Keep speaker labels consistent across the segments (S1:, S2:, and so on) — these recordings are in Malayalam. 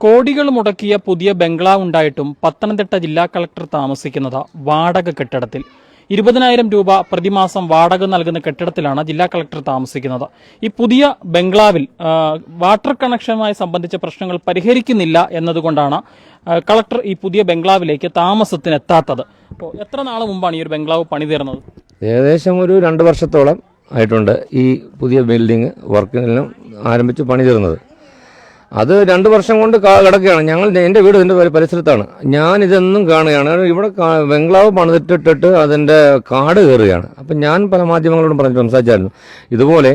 S1: കോടികൾ മുടക്കിയ പുതിയ ബംഗ്ലാവ് ഉണ്ടായിട്ടും പത്തനംതിട്ട ജില്ലാ കളക്ടർ താമസിക്കുന്നത് വാടക കെട്ടിടത്തിൽ. ഇരുപതിനായിരം രൂപ പ്രതിമാസം വാടക നൽകുന്ന കെട്ടിടത്തിലാണ് ജില്ലാ കളക്ടർ താമസിക്കുന്നത്. ഈ പുതിയ ബംഗ്ലാവിൽ വാട്ടർ കണക്ഷനുമായി സംബന്ധിച്ച പ്രശ്നങ്ങൾ പരിഹരിക്കുന്നില്ല എന്നതുകൊണ്ടാണ് കളക്ടർ ഈ പുതിയ ബംഗ്ലാവിലേക്ക് താമസത്തിന് എത്താത്തത് അപ്പോൾ എത്ര നാൾ മുമ്പാണ് ഈ ഒരു ബംഗ്ലാവ് പണി തീർന്നത്
S2: ഏകദേശം ഒരു രണ്ട് വർഷത്തോളം ആയിട്ടുണ്ട് ഈ പുതിയ ബിൽഡിംഗ് വർക്കിനെല്ലാം ആരംഭിച്ച് പണി തീർന്നത് അത് രണ്ട് വർഷം കൊണ്ട് കിടക്കുകയാണ്. ഞങ്ങൾ എന്റെ വീട് ഇതിന്റെ പരിസരത്താണ്. ഞാൻ ഇതെന്നും കാണുകയാണ്. ഇവിടെ ബംഗ്ലാവ് പണിതിട്ടിട്ടിട്ട് അതിന്റെ കാട് കയറുകയാണ്. അപ്പം ഞാൻ പല മാധ്യമങ്ങളോടും പറഞ്ഞ് സംസാരിച്ചായിരുന്നു. ഇതുപോലെ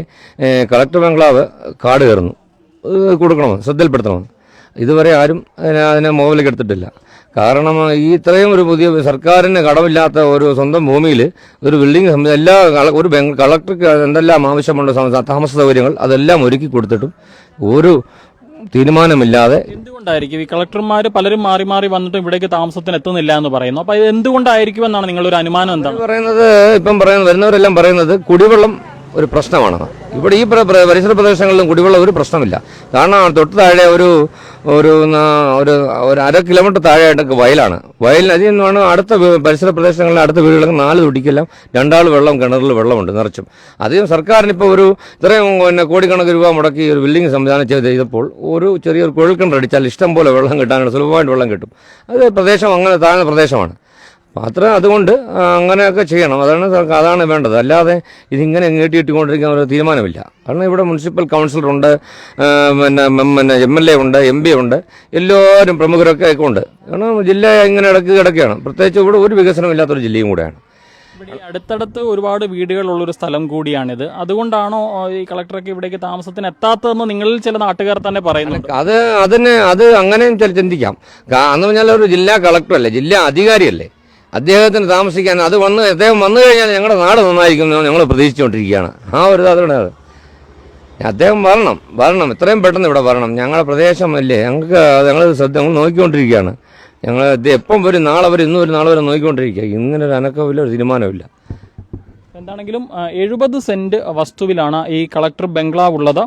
S2: കളക്ടർ ബംഗ്ലാവ് കാട് കയറുന്നു. കൊടുക്കണം കൊടുക്കണമെന്ന് ശ്രദ്ധയിൽപ്പെടുത്തണമെന്ന്. ഇതുവരെ ആരും അതിനെ മുകളിലേക്ക് എടുത്തിട്ടില്ല. കാരണം ഈ ഇത്രയും ഒരു പുതിയ സർക്കാരിന് കടമില്ലാത്ത ഒരു സ്വന്തം ഭൂമിയിൽ ഒരു ബിൽഡിംഗ് എല്ലാ ഒരു കളക്ടർക്ക് എന്തെല്ലാം ആവശ്യമുള്ള താമസ സൗകര്യങ്ങൾ അതെല്ലാം ഒരുക്കി കൊടുത്തിട്ടും ഒരു തീരുമാനമില്ലാതെ
S1: എന്തുകൊണ്ടായിരിക്കും? ഈ കളക്ടർമാർ പലരും മാറി മാറി വന്നിട്ട് ഇവിടേക്ക് താമസത്തിന് എത്തുന്നില്ല എന്ന് പറയുന്നു. അപ്പൊ ഇത് എന്തുകൊണ്ടായിരിക്കും എന്നാണ് നിങ്ങളൊരു അനുമാനം എന്താണ്?
S2: പറയുന്നത് ഇപ്പം പറയുന്നത് വരുന്നവരെല്ലാം പറയുന്നത് കുടിവെള്ളം ഒരു പ്രശ്നമാണ്. ഇവിടെ ഈ പ്ര- പ്ര- പരിസര പ്രദേശങ്ങളിലും കുടിവെള്ളം ഒരു പ്രശ്നമില്ല. കാരണം തൊട്ട് താഴെ ഒരു ഒരു ഒരു ഒരു അര കിലോമീറ്റർ താഴെ താഴെയായിട്ട് വയലാണ്. വയലിന് അതിൽ നിന്നാണ് അടുത്ത പരിസര പ്രദേശങ്ങളിലെ അടുത്ത വീടുകളിൽ നാല് തുടിക്കെല്ലാം രണ്ടാൾ വെള്ളം കിണറിൽ വെള്ളമുണ്ട് നിറച്ചും. അധികം സർക്കാരിനിപ്പോൾ ഒരു ഇത്രയും പിന്നെ കോടിക്കണക്കിന് രൂപ മുടക്കി ഒരു ബിൽഡിംഗ് സംവിധാനം ചെയ്ത് ചെയ്തപ്പോൾ ഒരു ചെറിയൊരു കുഴൽക്കിണർ അടിച്ചാൽ ഇഷ്ടം പോലെ വെള്ളം കിട്ടാനുള്ള സുലഭമായിട്ട് വെള്ളം കിട്ടും. അത് പ്രദേശം അങ്ങനെ താഴ്ന്ന പ്രദേശമാണ്. അത്ര അതുകൊണ്ട് അങ്ങനെയൊക്കെ ചെയ്യണം. അതാണ് അതാണ് വേണ്ടത്. അല്ലാതെ ഇതിങ്ങനെ നീട്ടി ഇട്ടുകൊണ്ടിരിക്കാൻ ഒരു തീരുമാനമില്ല. കാരണം ഇവിടെ മുനിസിപ്പൽ കൗൺസിലറുണ്ട് പിന്നെ പിന്നെ എം എൽ എ ഉണ്ട് എം പി ഉണ്ട് എല്ലാവരും പ്രമുഖരൊക്കെ ഉണ്ട് കാരണം ജില്ല ഇങ്ങനെ ഇടയ്ക്ക് കിടക്കുകയാണ്. പ്രത്യേകിച്ച് ഇവിടെ ഒരു വികസനം ഇല്ലാത്തൊരു ജില്ലയും കൂടെയാണ്.
S1: അടുത്തടുത്ത് ഒരുപാട് വീടുകളുള്ള ഒരു സ്ഥലം കൂടിയാണിത്. അതുകൊണ്ടാണോ ഈ കളക്ടർക്ക് ഇവിടേക്ക് താമസത്തിന് എത്താത്തതെന്ന് നിങ്ങളിൽ ചില നാട്ടുകാർ തന്നെ പറയുന്നു
S2: അത് അതിന് അത് അങ്ങനെയും ചില ചിന്തിക്കാം. എന്ന് പറഞ്ഞാൽ ഒരു ജില്ലാ കളക്ടറല്ലേ? ജില്ലാ അധികാരിയല്ലേ? അദ്ദേഹത്തിന് താമസിക്കാൻ അത് വന്ന് അദ്ദേഹം വന്നു കഴിഞ്ഞാൽ ഞങ്ങളുടെ നാട് നന്നായിരിക്കും എന്ന് ഞങ്ങൾ പ്രതീക്ഷിച്ചുകൊണ്ടിരിക്കുകയാണ്. ആ ഒരു അതുകൊണ്ട് അത് അദ്ദേഹം വരണം വരണം. എത്രയും പെട്ടെന്ന് ഇവിടെ വരണം. ഞങ്ങളുടെ പ്രദേശമല്ലേ ഞങ്ങൾക്ക് ഞങ്ങൾ ശ്രദ്ധ ഞങ്ങൾ നോക്കിക്കൊണ്ടിരിക്കുകയാണ്. ഞങ്ങൾ എപ്പം വരും നാളെ വരും ഇന്ന് ഒരു നാളെ വരെ നോക്കിക്കൊണ്ടിരിക്കുക ഇങ്ങനെ ഒരു അനക്കമില്ല ഒരു തീരുമാനമില്ല
S1: എന്താണെങ്കിലും എഴുപത് സെന്റ് വസ്തുവിലാണ് ഈ കളക്ടർ ബംഗ്ലാവ് ഉള്ളത്.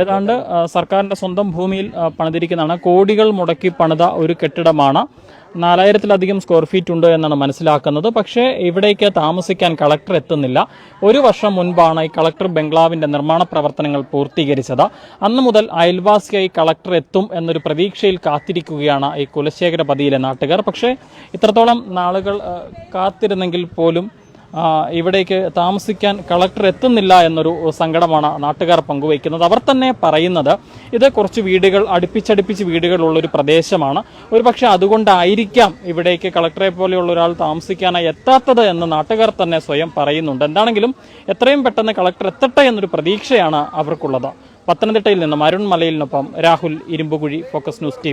S1: ഏതാണ്ട് സർക്കാരിന്റെ സ്വന്തം ഭൂമിയിൽ പണിതിരിക്കുന്നതാണ്. കോടികൾ മുടക്കി പണിത ഒരു കെട്ടിടമാണ്. നാലായിരത്തിലധികം സ്ക്വയർ ഫീറ്റ് ഉണ്ട് എന്നാണ് മനസ്സിലാക്കുന്നത്. പക്ഷേ ഇവിടേക്ക് താമസിക്കാൻ കളക്ടർ എത്തുന്നില്ല. ഒരു വർഷം മുൻപാണ് ഈ കളക്ടർ ബംഗ്ലാവിന്റെ നിർമ്മാണ പ്രവർത്തനങ്ങൾ പൂർത്തീകരിച്ചത്. അന്ന് മുതൽ അയൽവാസിയായി കളക്ടർ എത്തും എന്നൊരു പ്രതീക്ഷയിൽ കാത്തിരിക്കുകയാണ് ഈ കുലശേഖരപതിയിലെ നാട്ടുകാർ. പക്ഷേ ഇത്രത്തോളം നാളുകൾ കാത്തിരുന്നെങ്കിൽ പോലും ഇവിടേക്ക് താമസിക്കാൻ കളക്ടർ എത്തുന്നില്ല എന്നൊരു സങ്കടമാണ് നാട്ടുകാർ പങ്കുവയ്ക്കുന്നത്. അവർ തന്നെ പറയുന്നത് ഇത് കുറച്ച് വീടുകൾ അടുപ്പിച്ചടുപ്പിച്ച് വീടുകളുള്ളൊരു പ്രദേശമാണ്. ഒരു പക്ഷേ അതുകൊണ്ടായിരിക്കാം ഇവിടേക്ക് കളക്ടറെ പോലെയുള്ള ഒരാൾ താമസിക്കാനായി എത്താത്തത് എന്ന് നാട്ടുകാർ തന്നെ സ്വയം പറയുന്നുണ്ട്. എന്താണെങ്കിലും എത്രയും പെട്ടെന്ന് കളക്ടർ എത്തട്ടെ എന്നൊരു പ്രതീക്ഷയാണ് അവർക്കുള്ളത്. പത്തനംതിട്ടയിൽ നിന്നും Arun മലയിലിനൊപ്പം Rahul Irumpukuzhi focus news T